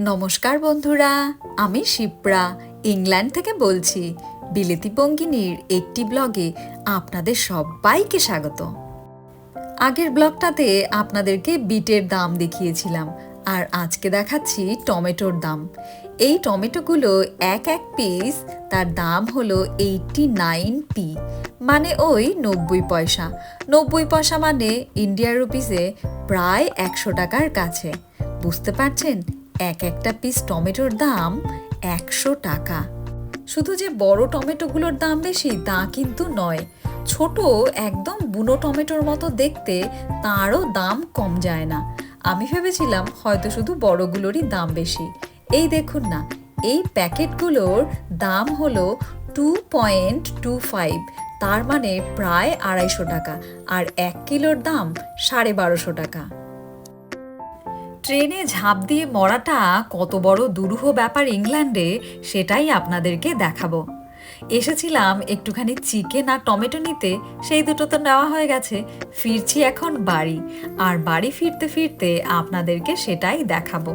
নমস্কার বন্ধুরা, আমি শিপ্রা। ইংল্যান্ড থেকে বলছি, বিলেতি পঙ্গিনীর একটি ব্লগে আপনাদের সবাইকে স্বাগত। আগের ব্লগটাতে আপনাদেরকে বিটের দাম দেখিয়েছিলাম, আর আজকে দেখাচ্ছি টমেটোর দাম। এই টমেটোগুলো এক এক পিস তার দাম হলো এইটটি নাইন পি মানে ওই নব্বই পয়সা। নব্বই পয়সা মানে ইন্ডিয়ার রুপিসে প্রায় একশো টাকার কাছে। বুঝতে পারছেন? এক একটা পিস টমেটোর দাম একশো টাকা। শুধু যে বড় টমেটোগুলোর দাম বেশি তা কিন্তু নয়, ছোট একদম বুনো টমেটোর মতো দেখতে তারও দাম কম যায় না। আমি ভেবেছিলাম হয়তো শুধু বড়গুলোরই দাম বেশি। এই দেখুন না, এই প্যাকেটগুলোর দাম হলো টু পয়েন্ট টু ফাইভ তার মানে প্রায় আড়াইশো টাকা, আর এক কিলোর দাম সাড়ে বারোশো টাকা। ট্রেনে ঝাঁপ দিয়ে মরাটা কত বড় দুরূহ ব্যাপার ইংল্যান্ডে, সেটাই আপনাদেরকে দেখাবো। এসেছিলাম একটুখানি চিকেন আর টমেটো নিতে, সেই দুটো তো নেওয়া হয়ে গেছে। ফিরছি এখন বাড়ি, আর বাড়ি ফিরতে ফিরতে আপনাদেরকে সেটাই দেখাবো।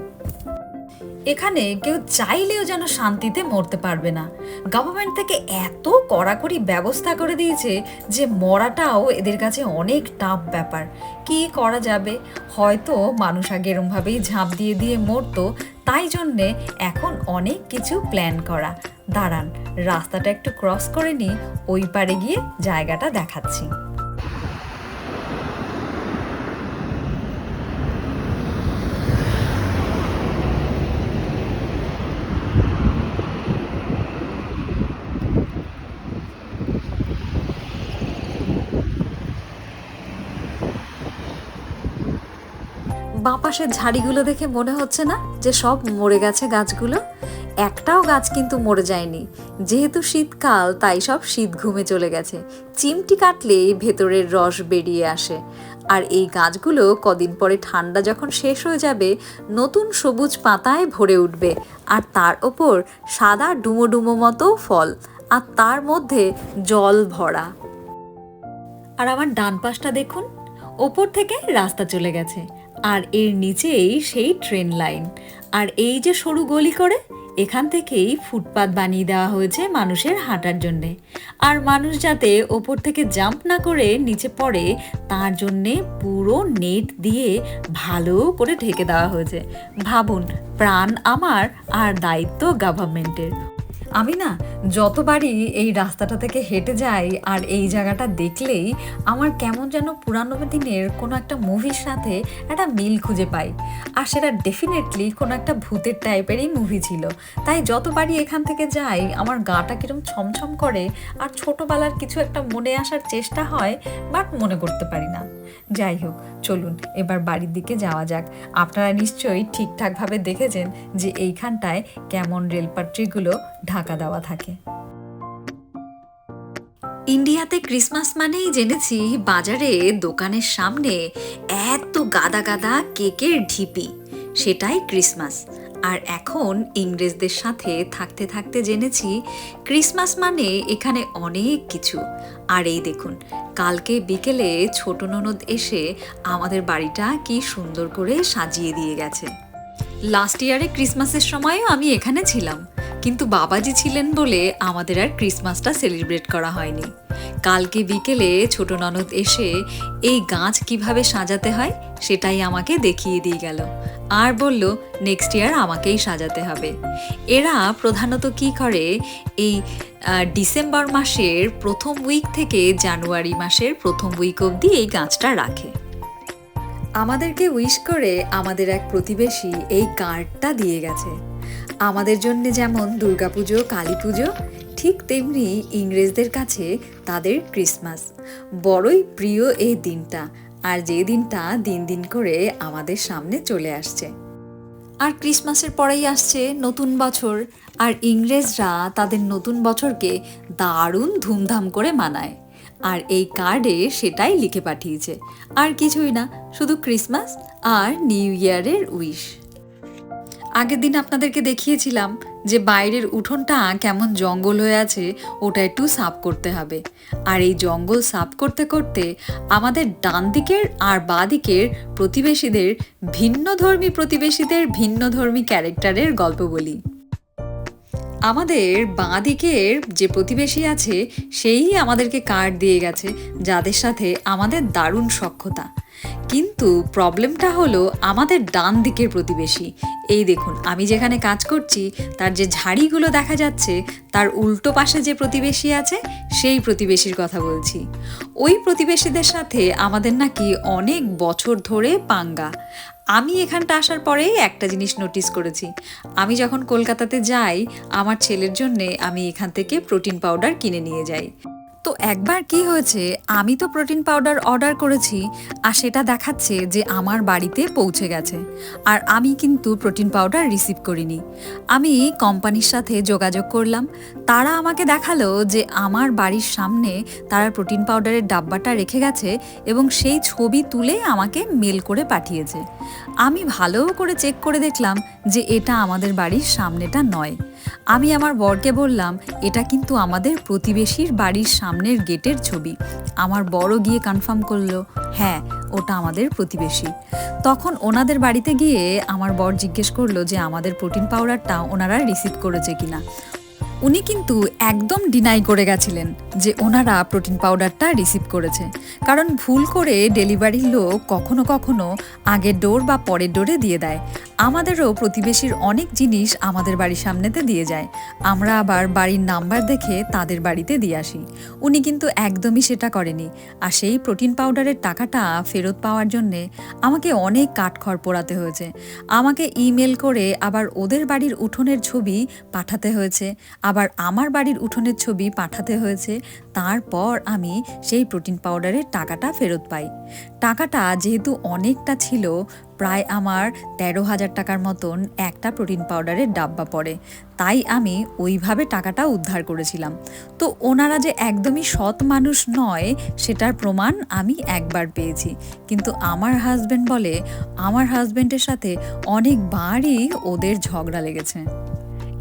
এখানে কেউ চাইলেও যেন শান্তিতে মরতে পারবে না। গভর্নমেন্ট থেকে এত কড়াকড়ি ব্যবস্থা করে দিয়েছে যে মরাটাও এদের কাছে অনেক টাফ ব্যাপার। কি করা যাবে? হয়তো মানুষ আগে এরমভাবেই ঝাঁপ দিয়ে দিয়ে মরতো, তাই জন্যে এখন অনেক কিছু প্ল্যান করা। দাঁড়ান, রাস্তাটা একটু ক্রস করে নিই, ওই পারে গিয়ে জায়গাটা দেখাচ্ছি। বাঁ পাশের ঝাড়িগুলো দেখে মনে হচ্ছে না যে সব মরে গেছে গাছগুলো। একটাও গাছ কিন্তু মরে যায়নি। যেহেতু শীতকাল, তাই সব শীত ঘুমে চলে গেছে। চিমটি কাটলে ভেতরের রস বেরিয়ে আসে। আর এই গাছগুলো কদিন পরে ঠান্ডা যখন শেষ হয়ে যাবে, নতুন সবুজ পাতায় ভরে উঠবে। আর তার ওপর সাদা ডুমো ডুমো মতো ফল। আর তার মধ্যে জল ভরা। আর আমার ডান পাশটা দেখুন, ওপর থেকে রাস্তা চলে গেছে। আর এর নিচেই সেই ট্রেন লাইন আর এই যে সরু গলি করে, এখান থেকেই ফুটপাত বানিয়ে দেওয়া হয়েছে মানুষের হাঁটার জন্যে। আর মানুষ যাতে ওপর থেকে জাম্প না করে নিচে পড়ে, তার জন্যে পুরো নেট দিয়ে ভালো করে ঢেকে দেওয়া হয়েছে। ভাবুন, প্রাণ আমার আর দায়িত্ব গভর্নমেন্টের আমি না যতবারই এই রাস্তাটা থেকে হেঁটে যাই আর এই জায়গাটা দেখলেই আমার কেমন যেন পুরানো দিনের কোনো একটা মুভির সাথে একটা মিল খুঁজে পাই। আর সেটা ডেফিনেটলি কোনো একটা ভূতের টাইপেরই মুভি ছিল। তাই যতবারই এখান থেকে যাই, আমার গাটা কিরম ছমছম করে আর ছোটোবেলার কিছু একটা মনে আসার চেষ্টা হয়, বাট মনে করতে পারি না। যাই হোক, চলুন, এবার বাড়ির দিকে যাওয়া যাক। আপনারা নিশ্চয়ই ঠিকঠাকভাবে দেখেছেন যে এইখানটায় কেমন রেলপাত্রিগুলো ঢাকা দেওয়া থাকে। ইন্ডিয়াতে ক্রিসমাস মানেই জেনেছি বাজারে দোকানের সামনে এত গাদা গাদা কেকের ঢিপি। সেটাই ক্রিসমাস। আর এখন ইংরেজদের সাথে থাকতে থাকতে জেনেছি ক্রিসমাস মানে এখানে অনেক কিছু। আর এই দেখুন, কালকে বিকেলে ছোট ননদ এসে আমাদের বাড়িটা কি সুন্দর করে সাজিয়ে দিয়ে গেছে। লাস্ট ইয়ারে ক্রিসমাসের সময়ও আমি এখানে ছিলাম। কিন্তু বাবাজি ছিলেন বলে আমাদের আর ক্রিসমাসটা সেলিব্রেট করা হয়নি। কালকে বিকেলে ছোট ননদ এসে এই গাছ কীভাবে সাজাতে হয় সেটাই আমাকে দেখিয়ে দিয়ে গেল। আর বলল নেক্সট ইয়ার আমাকেই সাজাতে হবে। এরা প্রধানত কি করে, এই ডিসেম্বর মাসের প্রথম উইক থেকে জানুয়ারি মাসের প্রথম উইক অবধি এই গাছটা রাখে। আমাদেরকে উইশ করে আমাদের এক প্রতিবেশী এই কার্ডটা দিয়ে গেছে। আমাদের জন্য যেমন দুর্গাপুজো কালী পুজো ঠিক তেমনি ইংরেজদের কাছে তাদের ক্রিসমাস। বড়ই প্রিয় এই দিনটা আর যে দিনটা দিন দিন করে আমাদের সামনে চলে আসছে। আর ক্রিসমাসের পরেই আসছে নতুন বছর আর ইংরেজরা তাদের নতুন বছরকে দারুণ ধুমধাম করে মানায়। আর এই কার্ডে সেটাই লিখে পাঠিয়েছে। আর কিছুই না, শুধু ক্রিসমাস আর নিউ ইয়ারের উইশ। আগের দিন আপনাদেরকে দেখিয়েছিলাম যে বাইরের উঠোনটা কেমন জঙ্গল হয়ে আছে, ওটা একটু সাফ করতে হবে। আর এই জঙ্গল সাফ করতে করতে আমাদের ডান দিকের আর বাঁ দিকের প্রতিবেশীদের ভিন্ন ধর্মী প্রতিবেশীদের ভিন্ন ধর্মী ক্যারেক্টারের গল্প বলি। আমাদের বাঁ দিকের যে প্রতিবেশী আছে, সেই আমাদেরকে কার্ড দিয়ে গেছে, যাদের সাথে আমাদের দারুণ সক্ষতা কিন্তু প্রবলেমটা হলো আমাদের ডান দিকের প্রতিবেশী এই দেখুন, আমি যেখানে কাজ করছি, তার যে ঝাড়িগুলো দেখা যাচ্ছে, তার উল্টো পাশে যে প্রতিবেশী আছে, সেই প্রতিবেশীর কথা বলছি। ওই প্রতিবেশীদের সাথে আমাদের নাকি অনেক বছর ধরে পাঙ্গা। আমি এখানটা আসার পরেই একটা জিনিস নোটিস করেছি। আমি যখন কলকাতাতে যাই, আমার ছেলের জন্যে আমি এখান থেকে প্রোটিন পাউডার কিনে নিয়ে যাই। তো একবার কি হয়েছে, আমি তো প্রোটিন পাউডার অর্ডার করেছি আর সেটা দেখাচ্ছে যে আমার বাড়িতে পৌঁছে গেছে। আর আমি কিন্তু প্রোটিন পাউডার রিসিভ করিনি। আমি কোম্পানির সাথে যোগাযোগ করলাম। তারা আমাকে দেখাল যে আমার বাড়ির সামনে তারা প্রোটিন পাউডারের ডাব্বাটা রেখে গেছে এবং সেই ছবি তুলে আমাকে মেল করে পাঠিয়েছে। আমি ভালো করে চেক করে দেখলাম যে এটা আমাদের বাড়ির সামনেটা নয়। আমি আমার বরকে বললাম, এটা কিন্তু আমাদের প্রতিবেশীর বাড়ির সামনের গেটের ছবি। আমার বড় গিয়ে কনফার্ম করল হ্যাঁ ওটা আমাদের প্রতিবেশী। তখন ওনাদের বাড়িতে গিয়ে আমার বর জিজ্ঞেস করল যে, আমাদের প্রোটিন পাউডারটা ওনারা রিসিভ করেছে কিনা? উনি কিন্তু একদম ডিনাই করে গেছিলেন যে ওনারা প্রোটিন পাউডারটা রিসিভ করেছে। কারণ ভুল করে ডেলিভারির লোক কখনো কখনো আগের ডোর বা পরের ডোরে দিয়ে দেয়। আমাদেরও প্রতিবেশীর অনেক জিনিস আমাদের বাড়ির সামনেতে দিয়ে যায়। আমরা আবার বাড়ির নাম্বার দেখে তাদের বাড়িতে দিয়ে আসি। উনি কিন্তু একদমই সেটা করেনি। আর সেই প্রোটিন পাউডারের টাকাটা ফেরত পাওয়ার জন্যে আমাকে অনেক কাঠখড় পোড়াতে হয়েছে। আমাকে ইমেল করে আবার ওদের বাড়ির উঠোনের ছবি পাঠাতে হয়েছে। আবার আমার বাড়ির উঠোনের ছবি পাঠাতে হয়েছে, তারপর আমি সেই প্রোটিন পাউডারের টাকাটা ফেরত পাই। টাকাটা যেহেতু অনেকটা ছিল, প্রায় আমার তেরো হাজার টাকার মতন একটা প্রোটিন পাউডারের ডাব্বা পড়ে। তাই আমি ওইভাবে টাকাটা উদ্ধার করেছিলাম। তো ওনারা যে একদমই সৎ মানুষ নয়, সেটার প্রমাণ আমি একবার পেয়েছি। কিন্তু আমার হাজব্যান্ড বলে, আমার হাজব্যান্ডের সাথে অনেকবারই ওদের ঝগড়া লেগেছে।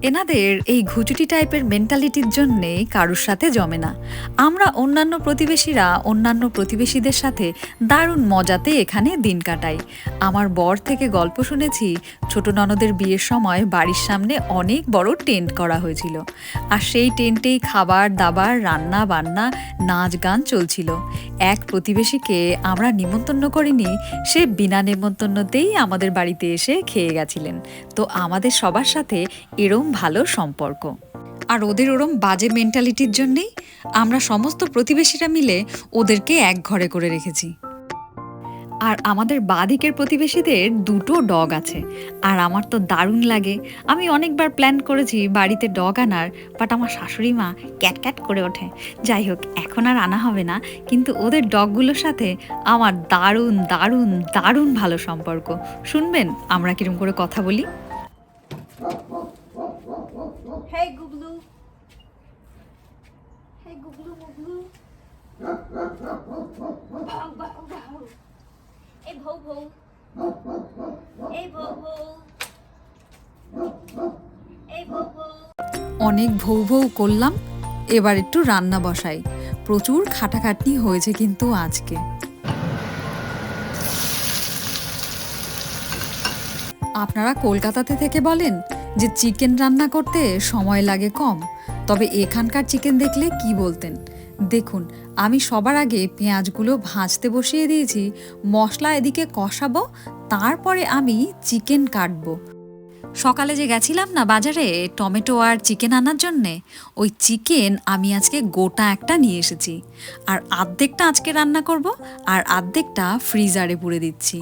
এনাদের এই ঘুচুটি টাইপের মেন্টালিটির জন্যে কারোর সাথে জমে না। আমরা অন্যান্য প্রতিবেশীরা অন্যান্য প্রতিবেশীদের সাথে দারুণ মজাতে এখানে দিন কাটাই। আমার বর থেকে গল্প শুনেছি, ছোট ননদের বিয়ের সময় বাড়ির সামনে অনেক বড় টেন্ট করা হয়েছিল। আর সেই টেন্টেই খাবার, দাবার, রান্না, বান্না নাচ গান চলছিল। এক প্রতিবেশীকে আমরা নিমন্ত্রণ করিনি, সে বিনা নিমন্ত্রণতেই আমাদের বাড়িতে এসে খেয়ে গেছিলেন। তো আমাদের সবার সাথে এরম ভালো সম্পর্ক। আর ওদের ওরম বাজে মেন্টালিটির জন্যেই আমরা সমস্ত প্রতিবেশীরা মিলে ওদেরকে এক ঘরে করে রেখেছি। আর আমাদের বাদিকের প্রতিবেশীদের দুটো ডগ আছে। আর আমার তো দারুণ লাগে। আমি অনেকবার প্ল্যান করেছি বাড়িতে ডগ আনার বাট আমার শাশুড়ি মা ক্যাট ক্যাট করে ওঠে। যাই হোক, এখন আর আনা হবে না, কিন্তু ওদের ডগগুলোর সাথে আমার দারুণ দারুণ দারুণ ভালো সম্পর্ক। শুনবেন আমরা কিরম করে কথা বলি। অনেক ভৌ ভৌ করলাম, এবার একটু রান্না বসাই। প্রচুর খাটাখাটনি হয়েছে কিন্তু আজকে। আপনারা কলকাতাতে থেকে বলেন যে চিকেন রান্না করতে সময় লাগে কম। তবে এখানকার চিকেন দেখলে কি বলতেন? দেখুন, আমি সবার আগে পেঁয়াজগুলো ভাজতে বসিয়ে দিয়েছি, মশলা এদিকে কষাবো, তারপরে আমি চিকেন কাটবো। সকালে যে গেছিলাম না বাজারে টমেটো আর চিকেন আনার জন্যে, ওই চিকেন আমি আজকে গোটা একটা নিয়ে এসেছি। আর আর্ধেকটা আজকে রান্না করব, আর আর্ধেকটা ফ্রিজারে পুরে দিচ্ছি।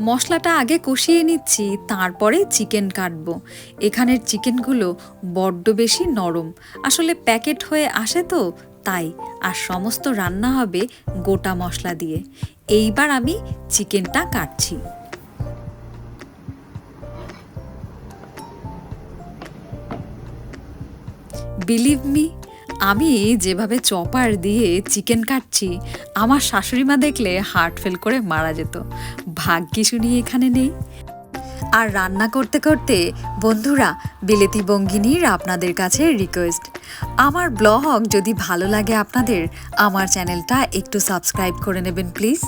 মশলাটা আগে কষিয়ে নিচ্ছি, তারপরে চিকেন কাটবো। এখানের চিকেনগুলো বড্ড বেশি নরম। আসলে প্যাকেট হয়ে আসে তো, তাই। আর সমস্ত রান্না হবে গোটা মশলা দিয়ে। এইবার আমি চিকেনটা কাটছি। বিলিভ মি আমি যেভাবে চপার দিয়ে চিকেন কাটছি, আমার শাশুড়ি মা দেখলে হার্ট ফেল করে মারা যেত। ভাগ্যি শুনি এখানে নেই। আর রান্না করতে করতে, বন্ধুরা, বিলেতি বঙ্গিনীর আপনাদের কাছে রিকোয়েস্ট আমার ব্লগ যদি ভালো লাগে আপনাদের, আমার চ্যানেলটা একটু সাবস্ক্রাইব করে নেবেন প্লিজ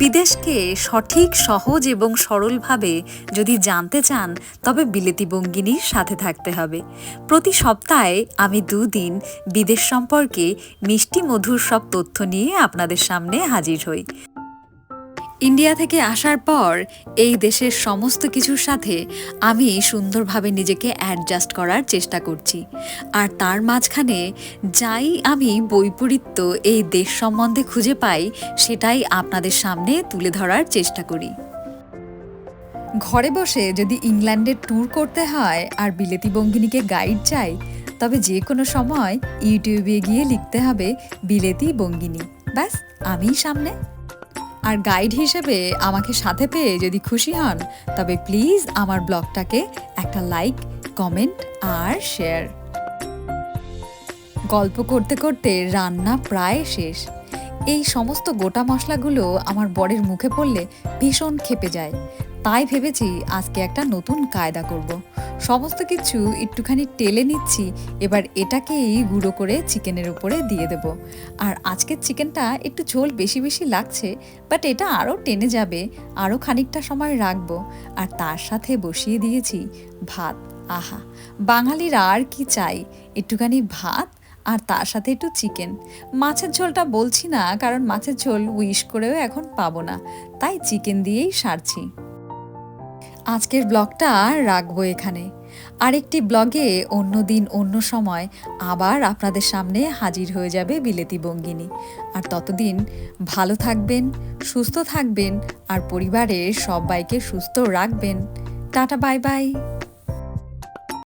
বিদেশকে সঠিক, সহজ এবং সরলভাবে যদি জানতে চান, তবে বিলেতি বঙ্গিনীর সাথে থাকতে হবে। প্রতি সপ্তাহে আমি দুদিন বিদেশ সম্পর্কে মিষ্টি মধুর সব তথ্য নিয়ে আপনাদের সামনে হাজির হই। ইন্ডিয়া থেকে আসার পর এই দেশের সমস্ত কিছুর সাথে আমি সুন্দরভাবে নিজেকে অ্যাডজাস্ট করার চেষ্টা করছি। আর তার মাঝখানে যাই আমি বৈপরীত্য এই দেশ সম্বন্ধে খুঁজে পাই, সেটাই আপনাদের সামনে তুলে ধরার চেষ্টা করি। ঘরে বসে যদি ইংল্যান্ডে ট্যুর করতে হয় আর বিলেতি বঙ্গিনীকে গাইড চাই, তবে যে কোনো সময় ইউটিউবে গিয়ে লিখতে হবে বিলেতি বঙ্গিনী। ব্যাস, আমিই সামনে। আর গাইড হিসেবে আমাকে সাথে পেয়ে যদি খুশি হন, তবে প্লিজ আমার ব্লগটাকে একটা লাইক কমেন্ট আর শেয়ার গল্প করতে করতে রান্না প্রায় শেষ। এই সমস্ত গোটা মশলাগুলো আমার বরের মুখে পড়লে ভীষণ খেপে যায়। তাই ভেবেছি আজকে একটা নতুন কায়দা করব। সমস্ত কিছু একটুখানি টেলে নিচ্ছি, এবার এটাকেই গুঁড়ো করে চিকেনের উপরে দিয়ে দেব। আর আজকের চিকেনটা একটু ঝোল বেশি বেশি লাগছে বাট এটা আরও টেনে যাবে, আরও খানিকটা সময় রাখব। আর তার সাথে বসিয়ে দিয়েছি ভাত, আহা! বাঙালির আর কি চাই, একটুখানি ভাত আর তার সাথে একটু চিকেন। মাছের ঝোলটা বলছি না, কারণ মাছের ঝোল উইশ করেও এখন পাবো না, তাই চিকেন দিয়েই সারছি। আজকের ব্লগটা রাখব এখানে। আরেকটি ব্লগে অন্য দিন অন্য সময় আবার আপনাদের সামনে হাজির হয়ে যাবে বিলেতি বঙ্গিনী। আর ততদিন ভালো থাকবেন, সুস্থ থাকবেন, আর পরিবারের সবাইকে সুস্থ রাখবেন। টাটা, বাই বাই।